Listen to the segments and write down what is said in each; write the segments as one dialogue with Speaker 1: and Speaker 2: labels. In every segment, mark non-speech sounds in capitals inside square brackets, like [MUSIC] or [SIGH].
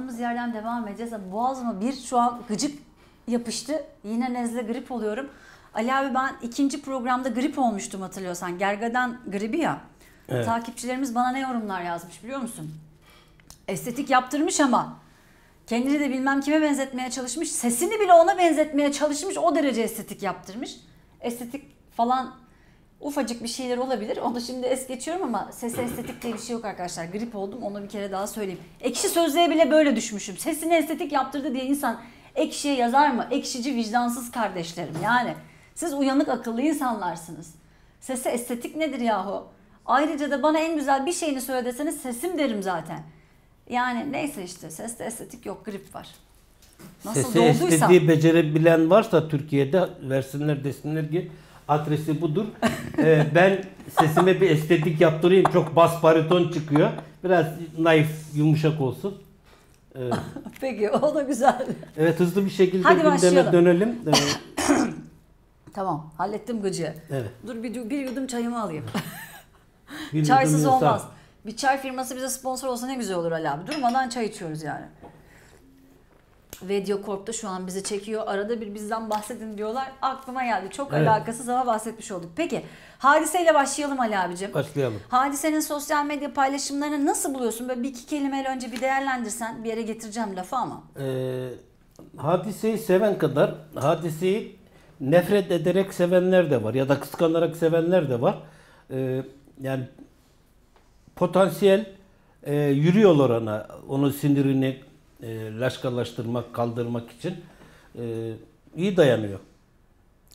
Speaker 1: kaldığımız yerden devam edeceğiz. Ama Boğazıma bir şu an gıcık yapıştı. Yine nezle grip oluyorum. Ali abi ben ikinci programda grip olmuştum hatırlıyorsan. Gergadan gribi ya.
Speaker 2: Evet.
Speaker 1: Takipçilerimiz bana ne yorumlar yazmış biliyor musun? Estetik yaptırmış ama kendini de bilmem kime benzetmeye çalışmış. Sesini bile ona benzetmeye çalışmış. O derece estetik yaptırmış. Estetik falan ufacık bir şeyler olabilir. Onu şimdi es geçiyorum ama sesi estetik diye bir şey yok arkadaşlar. Grip oldum onu bir kere daha söyleyeyim. Ekşi sözlüğe bile böyle düşmüşüm. Sesini estetik yaptırdı diye insan ekşiye yazar mı? Ekşici vicdansız kardeşlerim yani. Siz uyanık akıllı insanlarsınız. Sesi estetik nedir yahu? Ayrıca da bana en güzel bir şeyini söyle deseniz sesim derim zaten. Yani neyse işte seste estetik yok grip var. Nasıl
Speaker 2: Sesi
Speaker 1: dolduysam.
Speaker 2: estetiği becerebilen varsa Türkiye'de versinler desinler ki adresi budur. Ee, ben sesime bir estetik yaptırayım. Çok bas bariton çıkıyor. Biraz naif, yumuşak olsun. Ee,
Speaker 1: Peki o da güzel.
Speaker 2: evet hızlı bir şekilde
Speaker 1: Hadi
Speaker 2: gündeme
Speaker 1: başlayalım.
Speaker 2: dönelim. Ee, [COUGHS]
Speaker 1: Tamam hallettim gıcığı.
Speaker 2: evet.
Speaker 1: Dur bir, bir yudum çayımı alayım.
Speaker 2: Bir
Speaker 1: Çaysız
Speaker 2: yudum
Speaker 1: olmaz. Bir çay firması bize sponsor olsa ne güzel olur Ali abi. Durmadan çay içiyoruz yani. Video Corp'ta şu an bizi çekiyor. Arada bir bizden bahsedin diyorlar. Aklıma geldi. Çok
Speaker 2: Evet.
Speaker 1: alakasız ama bahsetmiş olduk. Peki hadiseyle başlayalım Ali abicim.
Speaker 2: Başlayalım.
Speaker 1: Hadisenin sosyal medya paylaşımlarını nasıl buluyorsun? Böyle bir iki kelimeyle önce bir değerlendirsen bir yere getireceğim lafı ama.
Speaker 2: Ee, hadiseyi seven kadar hadiseyi nefret ederek sevenler de var ya da kıskanarak sevenler de var. Ee, yani potansiyel e, yürüyorlar ona onun sinirini e, laşkalaştırmak, kaldırmak için e, iyi dayanıyor.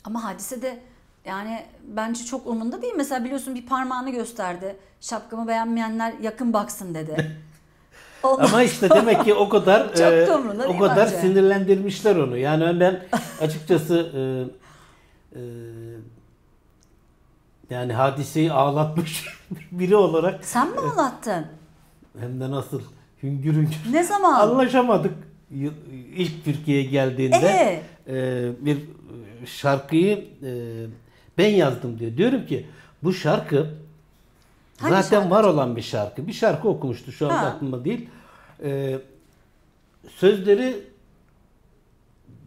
Speaker 1: Ama hadise de yani bence çok umurunda değil. Mesela biliyorsun bir parmağını gösterdi. Şapkamı beğenmeyenler yakın baksın dedi. [LAUGHS]
Speaker 2: Ama işte demek ki o kadar [LAUGHS] e, o kadar
Speaker 1: bence.
Speaker 2: sinirlendirmişler onu. Yani ben [LAUGHS] açıkçası e, e, yani hadiseyi ağlatmış biri olarak
Speaker 1: Sen mi ağlattın?
Speaker 2: hem de nasıl hüngür hüngür
Speaker 1: Ne zaman?
Speaker 2: anlaşamadık. İlk Türkiye'ye geldiğinde
Speaker 1: Ee?
Speaker 2: e, bir şarkıyı e, ben yazdım diyor. Diyorum ki bu şarkı
Speaker 1: Hangi
Speaker 2: zaten
Speaker 1: şarkı?
Speaker 2: var olan bir şarkı. Bir şarkı okumuştu şu anda
Speaker 1: Ha.
Speaker 2: aklımda değil. E, sözleri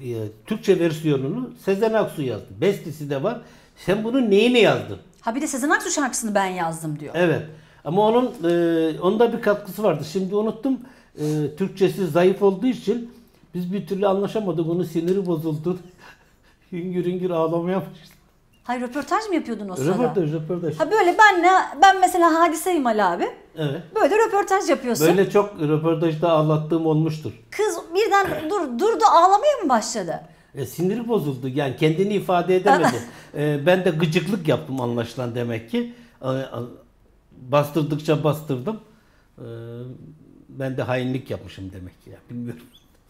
Speaker 2: e, Türkçe versiyonunu Sezen Aksu yazdı. Bestesi de var. Sen bunun neyini yazdın?
Speaker 1: Ha bir de Sezen Aksu şarkısını ben yazdım diyor.
Speaker 2: Evet. Ama onun e, onda bir katkısı vardı. Şimdi unuttum. E, Türkçesi zayıf olduğu için biz bir türlü anlaşamadık. Onun siniri bozuldu. [LAUGHS] hüngür hüngür ağlamaya başladı.
Speaker 1: Hayır röportaj mı yapıyordun o sırada?
Speaker 2: Röportaj, röportaj.
Speaker 1: Ha böyle ben ne ben mesela hadiseyim Ali abi.
Speaker 2: Evet.
Speaker 1: Böyle röportaj yapıyorsun.
Speaker 2: Böyle çok röportajda ağlattığım olmuştur.
Speaker 1: Kız birden [CLEARS THROAT] dur durdu ağlamaya mı başladı?
Speaker 2: E, siniri bozuldu. Yani kendini ifade edemedi. [LAUGHS] E, ben de gıcıklık yaptım anlaşılan demek ki. E, bastırdıkça bastırdım. E, ben de hainlik yapmışım demek ki. Ya, bilmiyorum.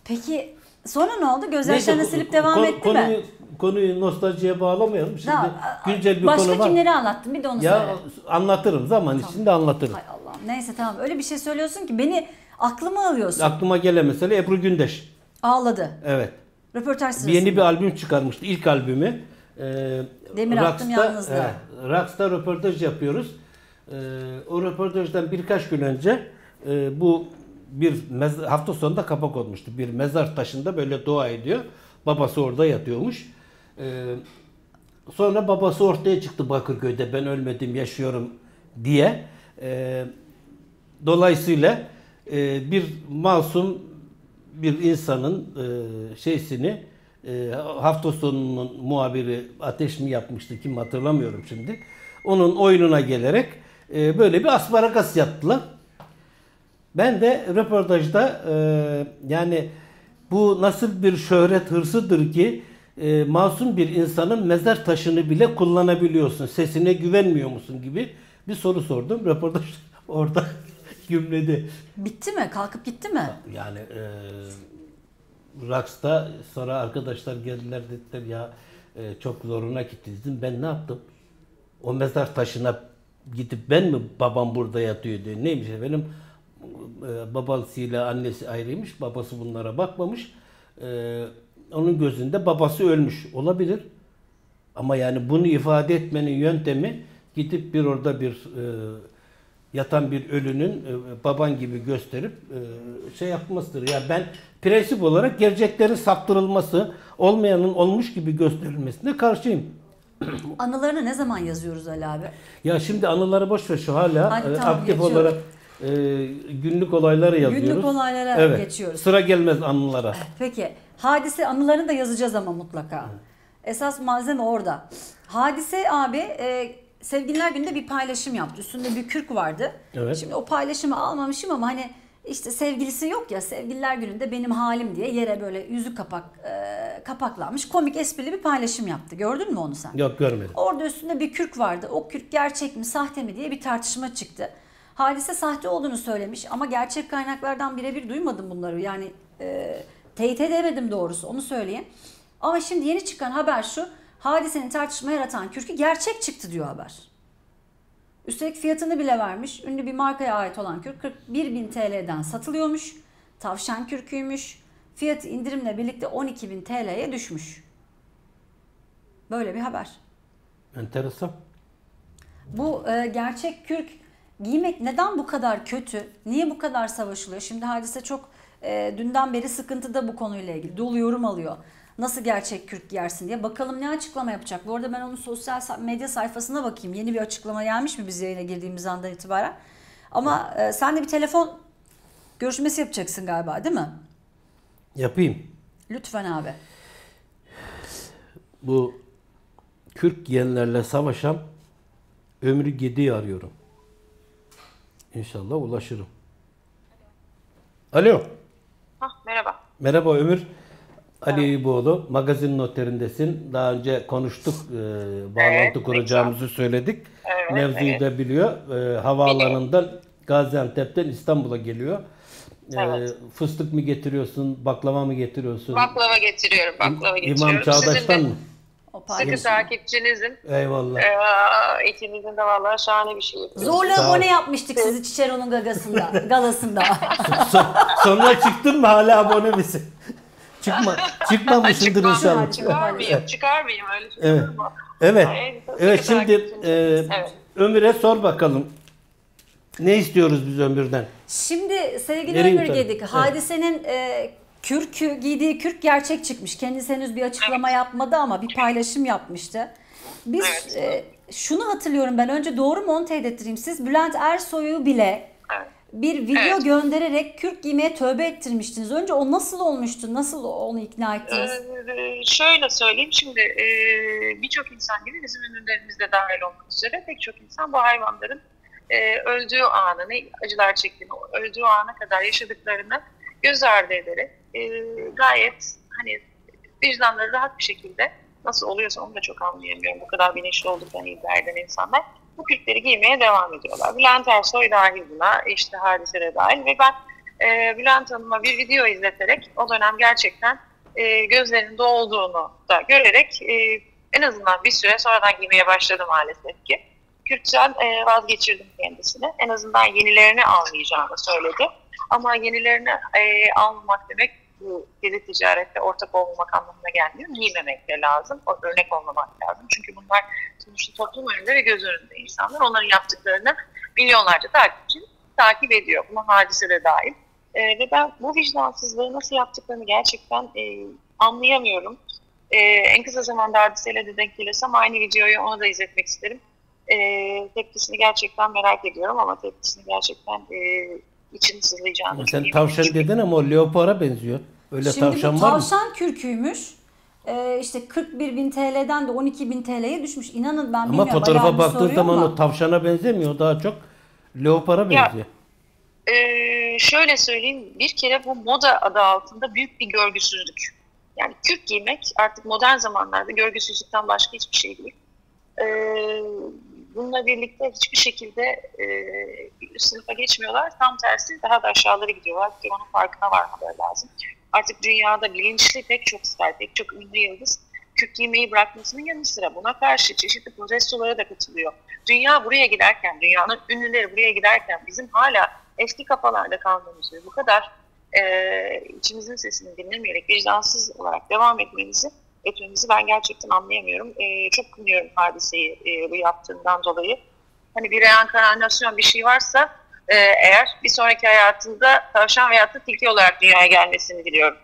Speaker 1: Peki sonra ne oldu? Gözyaşlarını
Speaker 2: Neyse,
Speaker 1: silip devam
Speaker 2: kon-
Speaker 1: etti
Speaker 2: konuyu,
Speaker 1: mi?
Speaker 2: Konuyu nostaljiye bağlamayalım. Şimdi
Speaker 1: Tamam.
Speaker 2: güncel bir
Speaker 1: Başka
Speaker 2: konu var.
Speaker 1: kimleri anlattın? Bir de onu
Speaker 2: Ya
Speaker 1: söyle.
Speaker 2: anlatırım zaman içinde anlatırım.
Speaker 1: Hay Allah'ım. Neyse tamam. Öyle bir şey söylüyorsun ki beni aklımı alıyorsun.
Speaker 2: Aklıma gelen mesela Ebru Gündeş.
Speaker 1: Ağladı.
Speaker 2: Evet.
Speaker 1: Röportaj sırasında.
Speaker 2: Yeni bir albüm çıkarmıştı. İlk albümü. Ee,
Speaker 1: Demir attım
Speaker 2: Rocks'ta-
Speaker 1: yalnızlığa.
Speaker 2: evet, Rocks'ta röportaj yapıyoruz. Ee, o röportajdan birkaç gün önce e, bu bir mez- hafta sonunda kapak olmuştu. Bir mezar taşında böyle dua ediyor. Babası orada yatıyormuş. Ee, sonra babası ortaya çıktı Bakırköy'de ben ölmedim yaşıyorum diye. Ee, dolayısıyla e, bir masum bir insanın e, şeysini e, hafta sonunun muhabiri ateş mi yapmıştı kim hatırlamıyorum şimdi. Onun oyununa gelerek e, böyle bir asparagas yaptılar. Ben de röportajda e, yani bu nasıl bir şöhret hırsıdır ki e, masum bir insanın mezar taşını bile kullanabiliyorsun. Sesine güvenmiyor musun gibi bir soru sordum. Röportaj [LAUGHS] orada [LAUGHS] gümledi.
Speaker 1: Bitti mi? Kalkıp gitti mi?
Speaker 2: Yani e, Raks'ta sonra arkadaşlar geldiler dediler ya e, çok zoruna gittiniz. Ben ne yaptım? O mezar taşına gidip ben mi babam burada yatıyor diyor. Neymiş efendim? E, babasıyla annesi ayrıymış. Babası bunlara bakmamış. E, onun gözünde babası ölmüş. Olabilir. Ama yani bunu ifade etmenin yöntemi gidip bir orada bir e, yatan bir ölünün e, baban gibi gösterip e, şey yapmasıdır. Ya ben prensip olarak gerçeklerin saptırılması, olmayanın olmuş gibi gösterilmesine karşıyım.
Speaker 1: Anılarını ne zaman yazıyoruz Ali abi?
Speaker 2: Ya şimdi anıları boş ver şu hala
Speaker 1: Hadi
Speaker 2: e,
Speaker 1: tamam,
Speaker 2: aktif
Speaker 1: geçiyorum.
Speaker 2: olarak e, günlük olayları yazıyoruz.
Speaker 1: Günlük olaylara
Speaker 2: evet.
Speaker 1: geçiyoruz.
Speaker 2: Sıra gelmez anılara.
Speaker 1: Peki hadise anılarını da yazacağız ama mutlaka. Esas malzeme orada. Hadise abi e, Sevgililer Günü'nde bir paylaşım yaptı. Üstünde bir kürk vardı.
Speaker 2: Evet.
Speaker 1: Şimdi o paylaşımı almamışım ama hani işte sevgilisi yok ya Sevgililer Günü'nde benim halim diye yere böyle yüzü kapak e, kapaklanmış komik esprili bir paylaşım yaptı. Gördün mü onu sen?
Speaker 2: Yok görmedim.
Speaker 1: Orada üstünde bir kürk vardı. O kürk gerçek mi, sahte mi diye bir tartışma çıktı. Hadise sahte olduğunu söylemiş ama gerçek kaynaklardan birebir duymadım bunları. Yani e, teyit edemedim doğrusu onu söyleyeyim. Ama şimdi yeni çıkan haber şu. Hadisenin tartışma yaratan kürkü gerçek çıktı diyor haber. Üstelik fiyatını bile vermiş. Ünlü bir markaya ait olan kürk 41.000 TL'den satılıyormuş. Tavşan kürküymüş. Fiyatı indirimle birlikte 12.000 TL'ye düşmüş. Böyle bir haber.
Speaker 2: Enteresan.
Speaker 1: Bu e, gerçek kürk giymek neden bu kadar kötü? Niye bu kadar savaşılıyor? Şimdi hadise çok e, dünden beri sıkıntıda bu konuyla ilgili. Dolu yorum alıyor. Nasıl gerçek kürk giyersin diye. Bakalım ne açıklama yapacak. Bu arada ben onun sosyal medya sayfasına bakayım. Yeni bir açıklama gelmiş mi biz yayına girdiğimiz andan itibaren? Ama e, sen de bir telefon görüşmesi yapacaksın galiba değil mi?
Speaker 2: Yapayım.
Speaker 1: Lütfen abi.
Speaker 2: Bu Kürk giyenlerle savaşan Ömrü Gedi'yi arıyorum. İnşallah ulaşırım. Alo.
Speaker 3: Hah, merhaba.
Speaker 2: Merhaba Ömür. Ali Eyüboğlu. Magazin noterindesin. Daha önce konuştuk. e, bağlantı
Speaker 3: Evet,
Speaker 2: kuracağımızı söyledik.
Speaker 3: Evet,
Speaker 2: Mevzuyu
Speaker 3: evet.
Speaker 2: da biliyor. E, havaalanından Gaziantep'ten İstanbul'a geliyor. E,
Speaker 3: Evet.
Speaker 2: fıstık mı getiriyorsun, baklava mı getiriyorsun?
Speaker 3: Baklava getiriyorum, baklava getiriyorum.
Speaker 2: İmam Çağdaş'tan mı?
Speaker 1: O
Speaker 3: sıkı takipçinizim.
Speaker 2: Eyvallah.
Speaker 3: Ee, ikinizin de vallahi şahane bir şey yapıyorsunuz.
Speaker 1: Zorla abone yapmıştık sizi Çiçero'nun gagasında, [LAUGHS] galasında.
Speaker 2: So- sonra çıktın mı hala abone misin? Çıkma, çıkmamışsındır
Speaker 3: Çıkmam.
Speaker 2: inşallah.
Speaker 3: Çıkar mıyım? Çıkar mıyım? Öyle şey
Speaker 2: Evet.
Speaker 3: mu?
Speaker 2: Evet. Evet şimdi e,
Speaker 3: Evet.
Speaker 2: Ömür'e sor bakalım. Ne istiyoruz biz Ömür'den?
Speaker 1: Şimdi sevgili
Speaker 2: Vereyim
Speaker 1: Ömür
Speaker 2: tabii.
Speaker 1: Gedik, hadisenin e, kürkü, giydiği kürk gerçek çıkmış. Kendisi henüz bir açıklama yapmadı ama bir paylaşım yapmıştı. Biz
Speaker 3: Evet.
Speaker 1: e, şunu hatırlıyorum ben önce doğru mu onu teyit ettireyim. Siz Bülent Ersoy'u bile
Speaker 3: Evet.
Speaker 1: Bir video
Speaker 3: Evet.
Speaker 1: göndererek kürk giymeye tövbe ettirmiştiniz. Önce o nasıl olmuştu? Nasıl onu ikna ettiniz?
Speaker 3: Ee, şöyle söyleyeyim şimdi e, birçok insan gibi bizim ünlülerimiz de dahil olmak üzere pek çok insan bu hayvanların e, öldüğü anı, ne acılar çektiğini, öldüğü ana kadar yaşadıklarını göz ardı ederek e, gayet hani vicdanları rahat bir şekilde nasıl oluyorsa onu da çok anlayamıyorum. Bu kadar bilinçli olduklarını iddia eden insanlar bu kürkleri giymeye devam ediyorlar. Bülent Ersoy dahil buna, işte hadise de dahil ve ben e, Bülent Hanım'a bir video izleterek o dönem gerçekten e, gözlerinde olduğunu da görerek e, en azından bir süre sonradan giymeye başladı maalesef ki. Kürkçen e, vazgeçirdim kendisini. En azından yenilerini almayacağını söyledi. Ama yenilerini e, almamak demek bu geri ticarette ortak olmamak anlamına gelmiyor. Giymemek de lazım. Örnek olmamak lazım. Çünkü bunlar sonuçta toplum önünde ve göz önünde insanlar. Onların yaptıklarını milyonlarca takipçi takip ediyor. Buna hadise de dahil. E, ve ben bu vicdansızlığı nasıl yaptıklarını gerçekten e, anlayamıyorum. E, en kısa zamanda hadiseyle de denk gelirsem aynı videoyu ona da izletmek isterim. E, tepkisini gerçekten merak ediyorum ama tepkisini gerçekten e, için sızlayacağını
Speaker 2: Sen tavşan dedin ama o leopara benziyor. Öyle
Speaker 1: Şimdi
Speaker 2: tavşan
Speaker 1: bu
Speaker 2: var mı?
Speaker 1: tavşan kürküymüş. Ee, işte 41 bin TL'den de 12 bin TL'ye düşmüş. İnanın ben
Speaker 2: Ama
Speaker 1: bilmiyorum.
Speaker 2: fotoğrafa
Speaker 1: Ali abi
Speaker 2: baktığın zaman
Speaker 1: ama.
Speaker 2: o tavşana benzemiyor. Daha çok leopara
Speaker 3: Ya,
Speaker 2: benziyor.
Speaker 3: Ee, şöyle söyleyeyim, bir kere bu moda adı altında büyük bir görgüsüzlük. Yani kürk giymek artık modern zamanlarda görgüsüzlükten başka hiçbir şey değil. Ee, bununla birlikte hiçbir şekilde e, bir üst sınıfa geçmiyorlar. Tam tersi daha da aşağılara gidiyorlar ki onun farkına varmaları lazım. Artık dünyada bilinçli pek çok star, pek çok ünlü yıldız kürk giymeyi bırakmasının yanı sıra buna karşı çeşitli protestolara da katılıyor. Dünya buraya giderken, dünyanın ünlüleri buraya giderken bizim hala eski kafalarda kalmamız bu kadar e, içimizin sesini dinlemeyerek vicdansız olarak devam etmemizi etmemizi ben gerçekten anlayamıyorum. E, çok kınıyorum hadiseyi e, bu yaptığından dolayı. hani bir reenkarnasyon bir şey varsa e, eğer bir sonraki hayatında tavşan veya da tilki olarak dünyaya gelmesini diliyorum.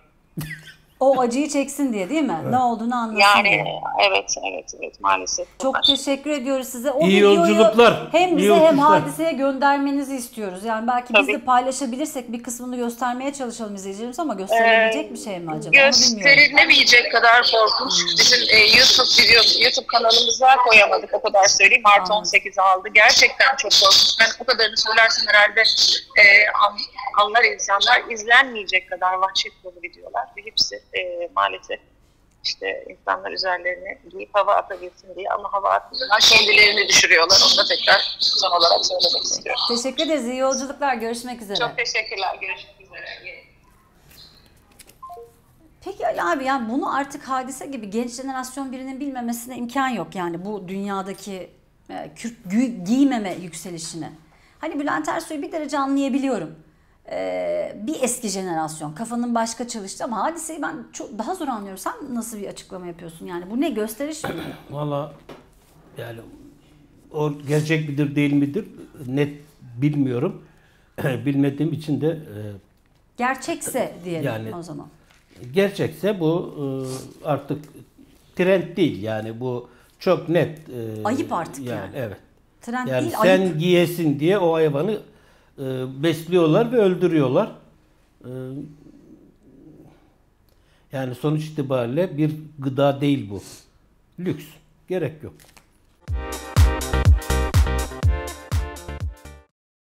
Speaker 1: O acıyı çeksin diye değil mi? Ne olduğunu anlasın
Speaker 3: Yani
Speaker 1: diye.
Speaker 3: evet evet evet maalesef.
Speaker 1: Çok teşekkür ediyoruz size. O
Speaker 2: İyi yolculuklar.
Speaker 1: Hem
Speaker 2: İyi
Speaker 1: bize hem
Speaker 2: yolculuklar.
Speaker 1: hadiseye göndermenizi istiyoruz. Yani belki biz de
Speaker 3: Tabii.
Speaker 1: paylaşabilirsek bir kısmını göstermeye çalışalım izleyicilerimiz ama gösterilebilecek bir şey mi acaba?
Speaker 3: Gösterilemeyecek kadar korkunç. Bizim e, YouTube video, YouTube kanalımıza koyamadık o kadar söyleyeyim. Mart
Speaker 1: Anladım.
Speaker 3: 18 aldı. Gerçekten çok korkunç. Ben o kadarını söylersem herhalde e, anlar insanlar izlenmeyecek kadar vahşet dolu videolar ve hepsi e, maalesef işte insanlar üzerlerine giyip hava atabilsin diye ama hava atmıyorlar. Kendilerini düşürüyorlar. Onu da tekrar son olarak söylemek istiyorum.
Speaker 1: Teşekkür ederiz. İyi yolculuklar. Görüşmek üzere.
Speaker 3: Çok teşekkürler. Görüşmek üzere.
Speaker 1: Peki Ali abi yani bunu artık hadise gibi genç jenerasyon birinin bilmemesine imkan yok yani bu dünyadaki e, kürk gü- giymeme yükselişini. Hani Bülent Ersoy'u bir derece anlayabiliyorum. Ee, bir eski jenerasyon kafanın başka çalıştı ama hadiseyi ben çok daha zor anlıyorum. Sen nasıl bir açıklama yapıyorsun yani bu ne gösteriş mi? [CLEARS THROAT]
Speaker 2: Valla yani o gerçek midir değil midir net bilmiyorum. [CLEARS THROAT] Bilmediğim için de e,
Speaker 1: Gerçekse diyelim
Speaker 2: Yani-
Speaker 1: o zaman.
Speaker 2: gerçekse bu e, artık trend değil yani bu çok net. e,
Speaker 1: Ayıp artık yani.
Speaker 2: Evet.
Speaker 1: Trend
Speaker 2: Yani
Speaker 1: değil
Speaker 2: sen
Speaker 1: ayıp.
Speaker 2: giyesin diye o hayvanı besliyorlar ve öldürüyorlar. E, yani sonuç itibariyle bir gıda değil bu. Lüks. Gerek yok.